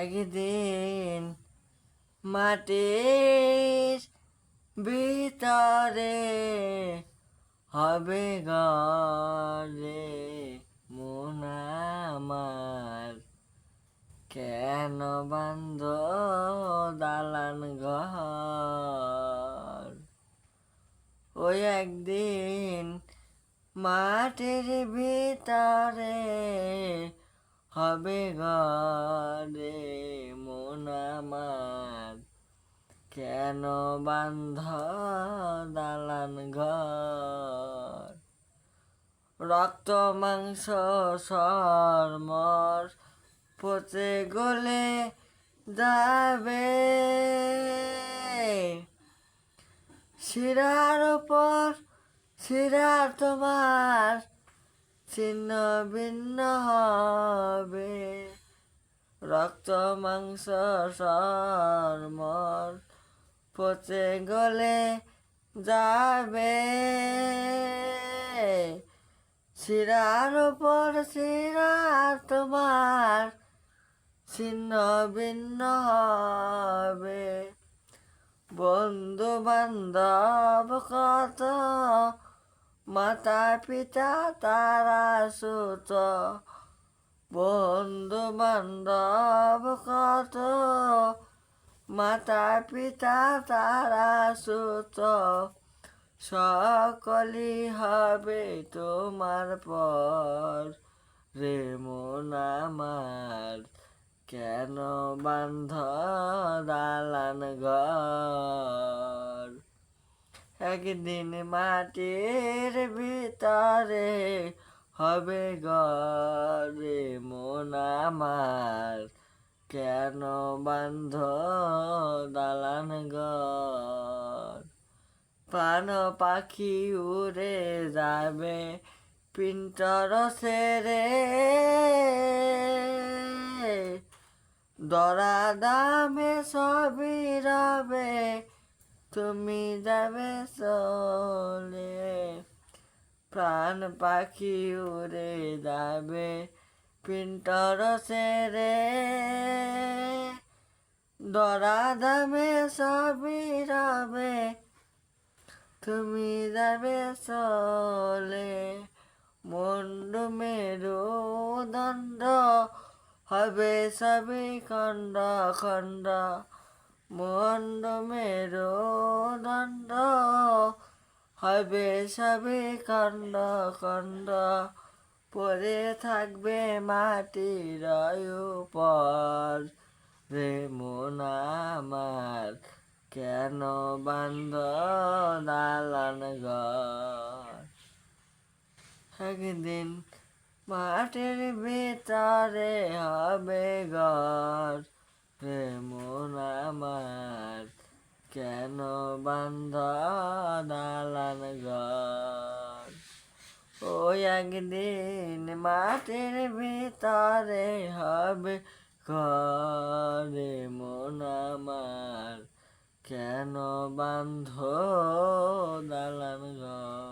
একদিন মাটির ভিতরে হবে গরে মন আমার। কেন বান্ধ দালান ঘর? ওই একদিন মাটির ভিতরে হবে ঘরে মন আমার। কেন বান্ধ দালান ঘর? রক্ত, মাংস সরমর পচে গলে যাবে। শিরার ওপর শিরা তোমার ছিন্ন ভিন্ন হবে রক্ত, মাংস সরমর পচে গলে যাবে। শিরার উপর শিরা তোমার ছিন্ন ভিন্ন হবে বন্ধু বান্ধব কত মাতা পিতা তারা সুত। বন্ধু বান্ধব কত। মাতা পিতা তারা সুত। সকলই হবে তোমার পর। রে মন কেন বান্ধ দালান ঘর? একদিন মাটির ভিতরে হবে গরে মন আমার। কেন বান্ধ দালান ঘর? প্রাণ পাখি উড়ে যাবে পিন্টর সেরে দরা দামে সবই রবে তুমি যাবে চলে, প্রাণ পাখি উড়ে যাবে পিন্টর সেরে দরা দামে সবই রবে তুমি যাবে চলে। মন্ড মেরু দণ্ড হবে সবই খণ্ড খণ্ড। মন্ড মেরু দণ্ড হবে সবে খণ্ড খণ্ড পরে থাকবে মাটির উপর। রে আমার, কেন বান্ধ দালান ঘর? একদিন মাটির ভিতরে হবে ঘর। রে মন আমার কেন বান্ধ দালান ঘর? ওই একদিন মাটির ভিতরে হবে ঘরে মন আমার কেন বান্ধ দালান ঘর?